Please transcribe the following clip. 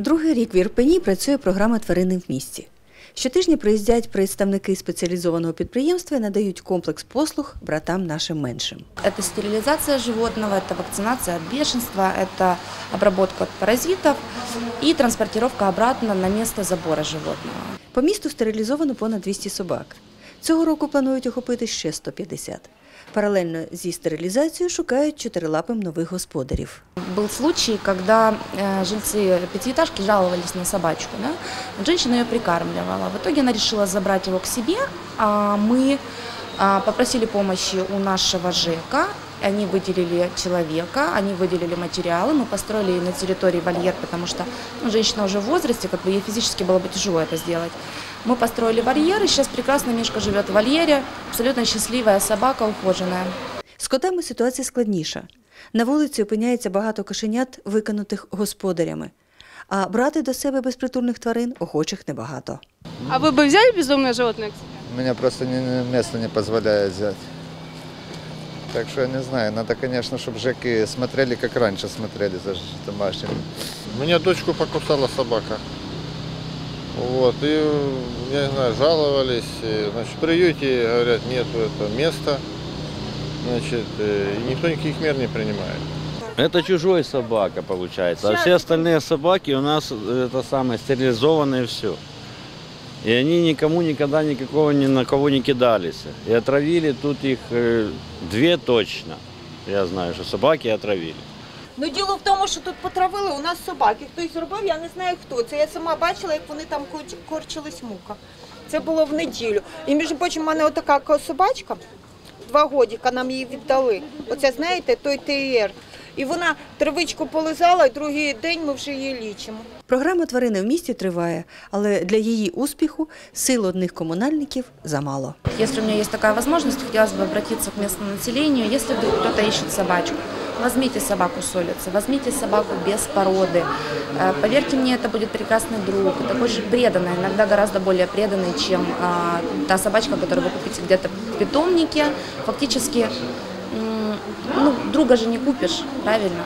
Другий рік в Ірпені працює програма Тварини в місті. Щотижня приїздять представники спеціалізованого підприємства і надають комплекс послуг братам нашим меншим. Это стерилизация животного, это вакцинация от бешенства, это обработка от паразитов и транспортировка обратно на место забора животного. По місту стерилізовано понад 200 собак. Цього року планують охопити ще 150. Паралельно зі стерилізацією шукають чотирилапим нових господарів. Был случай, когда э, жильцы пятиэтажки жаловались на собачку. Да? Вот Женщина ее прикармливала. В итоге она решила забрать его к себе, а мы а, попросили помощи у нашего ЖЭКа. Они выделили человека, они выделили материалы, мы построили на территории вольер, потому что ну, женщина уже в возрасте, как бы ей физически было бы тяжело это сделать. Мы построили вольер, и сейчас прекрасно Мишка живет в вольере, абсолютно счастливая собака, ухоженная. З котами ситуація складніша. На вулиці опиняється багато кошенят, викинутих господарями. А брати до себе безпритульних тварин охочих небагато. А вы бы взяли безумное животное? к себе? У меня просто не, не- место не позволяет взять. Так что я не знаю, надо, конечно, чтобы жеки смотрели, как раньше смотрели за домашними. Меня дочку покусала собака. Вот, и, я не знаю, жаловались. и, Значит, в приюте, говорят, нету этого места. Значит, э, и никто никаких мер не принимает. Это чужой собака получается, а все остальные собаки у нас э, это самое стерилизованные все. И они никому никогда никакого ни на кого не кидались. И отравили тут их э, две точно. Я знаю, что собаки отравили. Ну діло в тому, що тут потравили у нас собаки. Хтось зробив, я не знаю хто. Це я сама бачила, як вони там корчились мука. Це було в неділю. І між прочим, в мене отака собачка, два годіка нам її віддали. Оце знаєте, той ТР. І вона травичку полизала, і другий день ми вже її лічимо. Програма Тварини в місті триває, але для її успіху сил одних комунальників замало. Если у меня есть такая возможность, хотелось бы обратиться к местному населению. Если вдруг кто-то ищет собачку, возьмите собаку с улицы, возьмите собаку без породы. Э, Поверьте мне, это будет прекрасный друг, это очень преданный, иногда гораздо более преданный, чем а, та собачка, которую вы купите где-то в питомнике. Фактически, м, ну, друга же не купишь, правильно?